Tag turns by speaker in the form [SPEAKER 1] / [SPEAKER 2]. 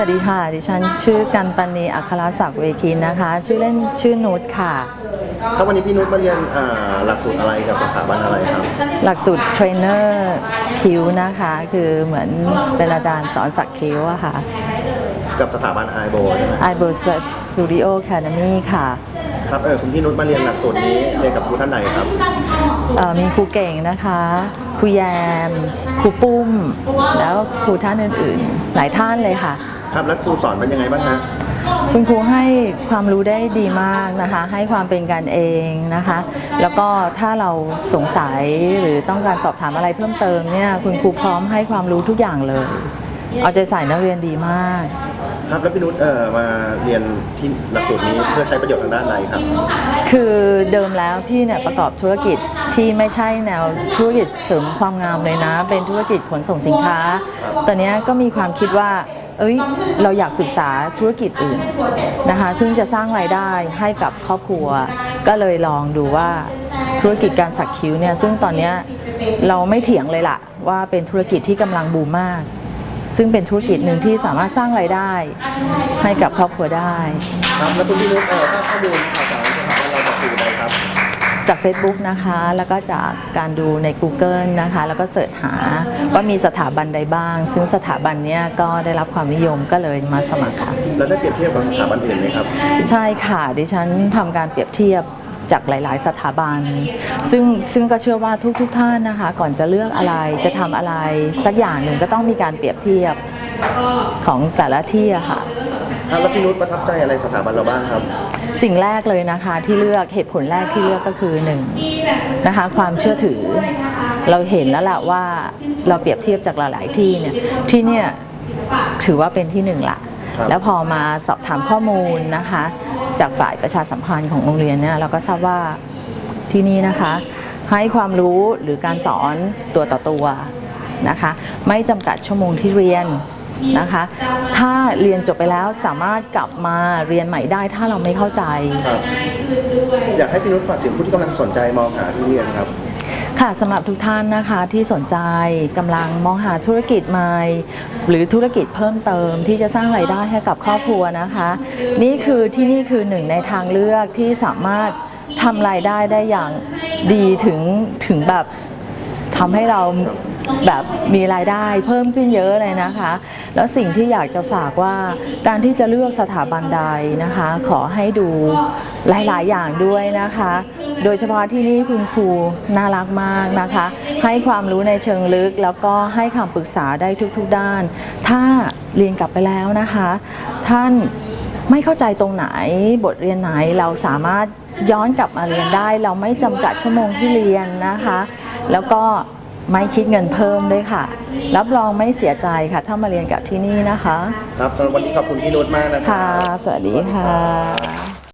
[SPEAKER 1] วัสดีค่ะ ดิฉันชื่อกันปันนีอัครศักดิ์เวคินนะคะ ชื่อเล่นชื่อนุชค่ะ
[SPEAKER 2] ครับวันนี้พี่นุชมาเรียนอ่าหลักสูตรอะไรกับสถาบันอะไรครับ
[SPEAKER 1] หลักสูตรเทรนเนอร์คิวนะคะ คือเหมือนเป็นอาจารย์สอนสักคิวอะค่ะ
[SPEAKER 2] กับสถาบันไอโบใช่ไหม
[SPEAKER 1] i b o Studio Academy ค่ะ
[SPEAKER 2] ครับเออคุณพี่นุชมาเรียนหลักสูตรนี้เรียนกับครูท่านไหนครับ
[SPEAKER 1] เอ่อมีครูเก่งนะคะครูแยมครูปุ้ม แล้วครูท่านอื่นๆ หลายท่านเลยค่ะ
[SPEAKER 2] ครับแล้วครูสอนเป็นยังไงบ้างฮะ
[SPEAKER 1] คุณครูให้ความรู้ได้ดีมากนะคะ ให้ความเป็นกันเองนะคะ แล้วก็ถ้าเราสงสัยหรือต้องการสอบถามอะไรเพิ่มเติมเนี่ยคุณครูพร้อมให้ความรู้ทุกอย่างเลย เอาใจใส่นักเรียนดีมาก
[SPEAKER 2] ครับแล้วพี่นุชเออมาเรียนที่หลักสูตรนี้เพื่อใช้ประโยชน์ทางด้านใดครับ
[SPEAKER 1] คือเดิมแล้วพี่เนี่ยประกอบธุรกิจที่ไม่ใช่แนวธุรกิจเสริมความงามเลยนะ เป็นธุรกิจขนส่งสินค้า ตอนเนี้ยก็มีความคิดว่า เอ้ยเราอยากศึกษาธุรกิจอื่นนะคะ ซึ่งจะสร้างรายได้ให้กับครอบครัว ก็เลยลองดูว่าธุรกิจการสักคิ้วเนี่ยซึ่งตอนนี้เราไม่เถียงเลยล่ะ ว่าเป็นธุรกิจที่กำลังบูมมาก ซึ่งเป็นธุรกิจหนึ่งที่สามารถสร้างรายได้ให้กับครอบครัวได้
[SPEAKER 2] ครับแล้วคุณพี่นุชเออทราบข้อมูลข่าวสารสถาบันเราจากสื่อใดครับ
[SPEAKER 1] จาก Facebook นะคะ แล้วก็จากการดูใน Google นะคะ แล้วก็เสิร์ชหาว่ามีสถาบันใดบ้าง ซึ่งสถาบันเนี้ยก็ได้รับความนิยมก็เลยมาสมัครค่ะ
[SPEAKER 2] แล้วได้เปรียบเทียบกับสถาบันอื่นไหมครับ
[SPEAKER 1] ใช่ค่ะดิฉันทำการเปรียบเทียบจากหลาย ๆ สถาบัน ซึ่งซึ่งก็เชื่อว่าทุก ๆท่านนะคะ ก่อนจะเลือกอะไรจะทำอะไร สักอย่างหนึ่งก็ต้องมีการเปรียบเทียบของแต่ละที่อะค่ะ
[SPEAKER 2] ครับแล้วพี่นุชประทับใจอะไรสถาบันเราบ้างครับ
[SPEAKER 1] สิ่งแรกเลยนะคะที่เลือกเหตุผลแรกที่เลือกก็คือหนึ่งนะคะความเชื่อถือ เราเห็นแล้วล่ะว่าเราเปรียบเทียบจากหลาย ๆ ที่เนี่ยที่เนี่ยถือว่าเป็นที่หนึ่งละ
[SPEAKER 2] ครับ
[SPEAKER 1] แล้วพอมาสอบถามข้อมูลนะคะ จากฝ่ายประชาสัมพันธ์ของโรงเรียนเนี่ยเราก็ทราบว่าที่นี่นะคะ ให้ความรู้หรือการสอนตัวต่อตัวนะคะ ไม่จำกัดชั่วโมงที่เรียน นะคะ ถ้าเรียนจบไปแล้วสามารถกลับมาเรียนใหม่ได้ถ้าเราไม่เข้าใจ
[SPEAKER 2] ครับอยากให้พี่นุชฝากถึงผู้ที่กำลังสนใจมองหาที่เรียนครับ
[SPEAKER 1] ค่ะสำหรับทุกท่านนะคะที่สนใจกำลังมองหาธุรกิจใหม่ หรือธุรกิจเพิ่มเติมที่จะสร้างรายได้ให้กับครอบครัวนะคะ นี่คือที่นี่คือหนึ่งในทางเลือกที่สามารถทำรายได้ได้อย่างดีถึงถึงแบบทำให้เรา แบบมีรายได้เพิ่มขึ้นเยอะเลยนะคะ แล้วสิ่งที่อยากจะฝากว่าการที่จะเลือกสถาบันใดนะคะ ขอให้ดูหลายๆ อย่างด้วยนะคะ โดยเฉพาะที่นี่คุณครูน่ารักมากนะคะ ให้ความรู้ในเชิงลึก แล้วก็ให้คำปรึกษาได้ทุกๆด้าน ถ้าเรียนกลับไปแล้วนะคะ ท่านไม่เข้าใจตรงไหนบทเรียนไหนเราสามารถย้อนกลับมาเรียนได้ เราไม่จำกัดชั่วโมงที่เรียนนะคะ แล้วก็ ไม่คิดเงินเพิ่มด้วยค่ะ รับรองไม่เสียใจค่ะ ถ้ามาเรียนกับที่นี่นะคะ
[SPEAKER 2] ครับสำหรับวันนี้ขอบคุณพี่นุชมากนะครับ
[SPEAKER 1] ค่ะสวัสดีค่ะ